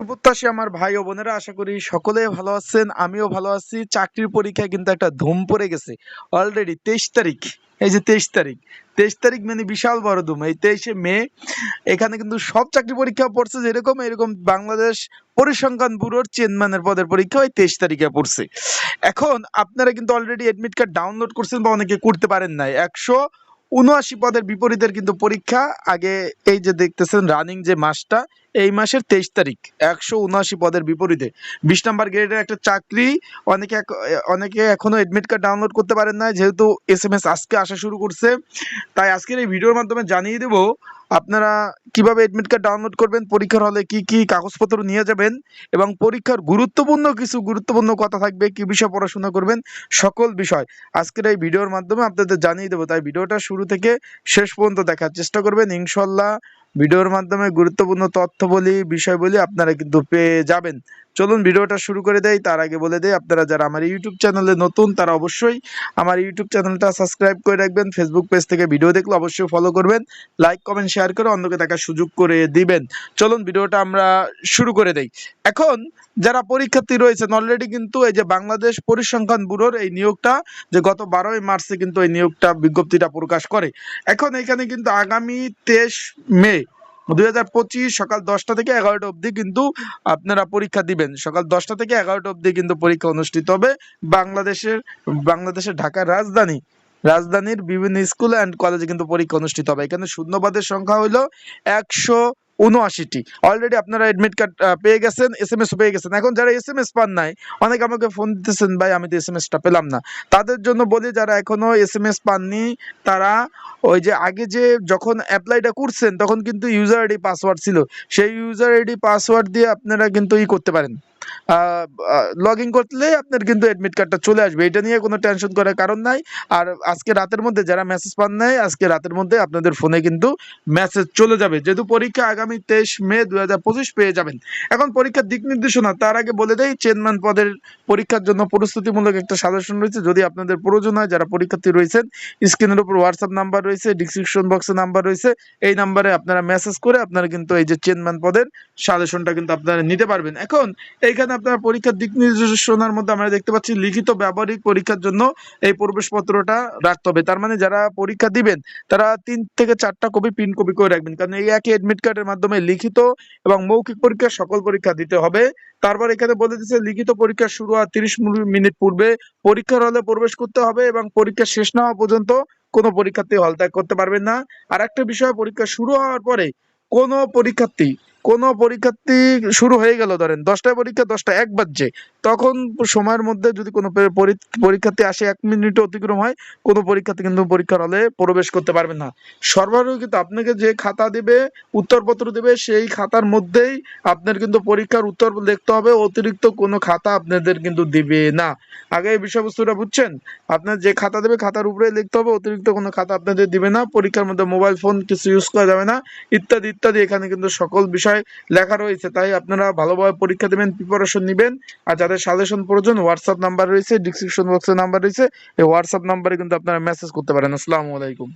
প্রত্যাশী আমার ভাই ও বোনেরা, আশা করি সকলে ভালো আছেন, আমিও ভালো আছি। চাকরির পরীক্ষায় কিন্তু একটা ধুম পড়ে গেছে। অলরেডি তেইশ তারিখ, এই যে তেইশ তারিখ তেইশ তারিখ মানে বিশাল বড় ধুম। এই তেইশে মে, এখানে কিন্তু সব চাকরি পরীক্ষা পড়ছে যেরকম, এরকম বাংলাদেশ পরিসংখ্যান ব্যুরোর চেয়ারম্যানের পদের পরীক্ষা ওই তেইশ তারিখে পড়ছে। এখন আপনারা কিন্তু অলরেডি এডমিট কার্ড ডাউনলোড করছেন বা অনেকে করতে পারেন নাই। একশো উনআশি পদের বিপরীতের কিন্তু পরীক্ষা। আগে এই যে দেখতেছেন রানিং যে মাসটা, এই মাসের তেইশ তারিখ, একশো উনআশি পদের বিপরীতে। বিশ নাম্বার গ্রেডের একটা চাকরি, অনেকে অনেকে এখনও এডমিট কার্ড ডাউনলোড করতে পারেন না যেহেতু এস এম এস আজকে আসা শুরু করছে। তাই আজকের এই ভিডিওর মাধ্যমে জানিয়ে দেব আপনারা কীভাবে অ্যাডমিট কার্ড ডাউনলোড করবেন, পরীক্ষার হলে কি কি কাগজপত্র নিয়ে যাবেন এবং পরীক্ষার গুরুত্বপূর্ণ কিছু গুরুত্বপূর্ণ কথা থাকবে, কি বিষয়ে পড়াশোনা করবেন, সকল বিষয় আজকের এই ভিডিওর মাধ্যমে আপনাদের জানিয়ে দেবো। তাই ভিডিওটা শুরু থেকে শেষ পর্যন্ত দেখার চেষ্টা করবেন। ইনশাল্লাহ ভিডিওর মাধ্যমে গুরুত্বপূর্ণ তথ্য বলি বিষয় বলি আপনারা কিন্তু পেয়ে যাবেন। চলুন ভিডিওটা শুরু করে দেয় তার আগে বলে দেয় আপনারা যারা আমার ইউটিউব চ্যানেলে নতুন, তারা অবশ্যই আমার ইউটিউব চ্যানেলটা সাবস্ক্রাইব করে রাখবেন। ফেসবুক পেজ থেকে ভিডিও দেখলে অবশ্যই ফলো করবেন। লাইক কমেন্ট শেয়ার করে অন্যকে দেখার সুযোগ করে দিবেন। চলুন ভিডিওটা আমরা শুরু করে দেই। এখন যারা পরীক্ষার্থী রয়েছেন অলরেডি কিন্তু এই যে বাংলাদেশ পরিসংখ্যান ব্যুরোর এই নিয়োগটা, যে গত বারোই মার্চে কিন্তু এই নিয়োগটা বিজ্ঞপ্তিটা প্রকাশ করে। এখন এখানে কিন্তু আগামী তেইশ মে দুই হাজার পঁচিশ সকাল দশটা থেকে এগারোটা অবধি কিন্তু আপনারা পরীক্ষা দিবেন। সকাল দশটা থেকে এগারোটা অবধি কিন্তু পরীক্ষা অনুষ্ঠিত হবে বাংলাদেশের বাংলাদেশের ঢাকার রাজধানী। রাজধানীর বিভিন্ন স্কুল অ্যান্ড কলেজে কিন্তু পরীক্ষা অনুষ্ঠিত হবে। এখানে শূন্যপদের সংখ্যা হলো একশো উনআশিটি অলরেডি আপনারা এডমিট কার্ড পেয়ে গেছেন এস এম এস পেয়ে গেছেন। এখন যারা এস এম এস পান নাই, অনেকে আমাকে ফোন দিতেছেন, ভাই, আমি তো এস এম এসটা পেলাম না। তাদের জন্য বলি, যারা এখনও এস এম এস পাননি, তারা ওই যে আগে যে যখন অ্যাপ্লাইটা করছেন, তখন কিন্তু ইউজার আইডি পাসওয়ার্ড ছিল। সেই ইউজার আইডি পাসওয়ার্ড দিয়ে আপনারা কিন্তু ই করতে পারেন। লগ ইন করলে আপনার কিন্তু এডমিট কার্ডটা চলে আসবে। এটা নিয়ে কোনো টেনশন করার কারণ নাই। আর আজকে রাতের মধ্যে যারা মেসেজ পান নাই, আজকে রাতের মধ্যে আপনাদের ফোনে কিন্তু মেসেজ চলে যাবে। যেহেতু পরীক্ষা আগামী তেইশ মে দু হাজার পঁচিশ পেয়ে যাবেন। এখন পরীক্ষার দিক নির্দেশনা, তার আগে বলে দেয় চেয়ারম্যান পদের পরীক্ষার জন্য প্রস্তুতিমূলক একটা সাজেশন রয়েছে। যদি আপনাদের প্রয়োজন হয়, যারা পরীক্ষার্থী রয়েছেন স্ক্রিনের উপর হোয়াটসঅ্যাপ নাম্বার রয়েছে ডিসক্রিপশন বক্সে নাম্বার রয়েছে। এই নাম্বারে আপনারা মেসেজ করে আপনারা কিন্তু এই যে চেয়ারম্যান পদের সাজেশনটা কিন্তু আপনারা নিতে পারবেন। এখন এইখানে আপনারা পরীক্ষার দিক নির্দেশনার মধ্যে আমরা দেখতে পাচ্ছি লিখিত ব্যবহারিক পরীক্ষার জন্য এই প্রবেশপত্রটা রাখতে হবে। তার মানে যারা পরীক্ষা দিবেন, তারা তিন থেকে চারটা কপি প্রিন্ট কপি করে রাখবেন। কারণ এই একই এডমিট কার্ডের মাধ্যমে লিখিত এবং মৌখিক পরীক্ষা সকল পরীক্ষা দিতে হবে। তারপর এখানে বলে দিচ্ছে, লিখিত পরীক্ষা শুরু হওয়ার তিরিশ মিনিট পূর্বে পরীক্ষার হলে প্রবেশ করতে হবে এবং পরীক্ষা শেষ না হওয়া পর্যন্ত কোনো পরীক্ষার্থী হল ত্যাগ করতে পারবেন না। আর একটা বিষয়, পরীক্ষা শুরু হওয়ার পরে কোনো পরীক্ষার্থী কোনো পরীক্ষার্থী শুরু হয়ে গেল ধরেন, দশটায় পরীক্ষা, দশটা এক বাজছে। তখন সময়ের মধ্যে যদি কোনো পরীক্ষার্থী আসে এক মিনিট অতিক্রম হয়, কোনো পরীক্ষার্থী কিন্তু পরীক্ষার হলে প্রবেশ করতে পারবে না। সর্বাধিক কিন্তু আপনাকে যে খাতা দেবে, উত্তরপত্র দেবে, সেই খাতার মধ্যেই আপনার কিন্তু পরীক্ষার উত্তর লিখতে হবে, অতিরিক্ত কোনো খাতা আপনাদের কিন্তু দিবে না। আগে এই বিষয়বস্তুটা বুঝছেন? আপনার যে খাতা দেবে, খাতার উপরে লিখতে হবে, অতিরিক্ত কোনো খাতা আপনাদের দিবে না, পরীক্ষার মধ্যে মোবাইল ফোন কিছু ইউজ করা যাবে না, ইত্যাদি ইত্যাদি, এখানে কিন্তু সকল বিষয় লেখা রয়েছে, তাই আপনারা ভালোভাবে পরীক্ষা দেবেন প্রিপারেশন নেবেন। আর যাদের সাজেশন প্রয়োজন হোয়াটসঅ্যাপ নাম্বার রয়েছে ডিসক্রিপশন বক্সে নাম্বার রয়েছে। এই হোয়াটসঅ্যাপ নাম্বারে কিন্তু আপনারা মেসেজ করতে পারেন। আসসালামু আলাইকুম।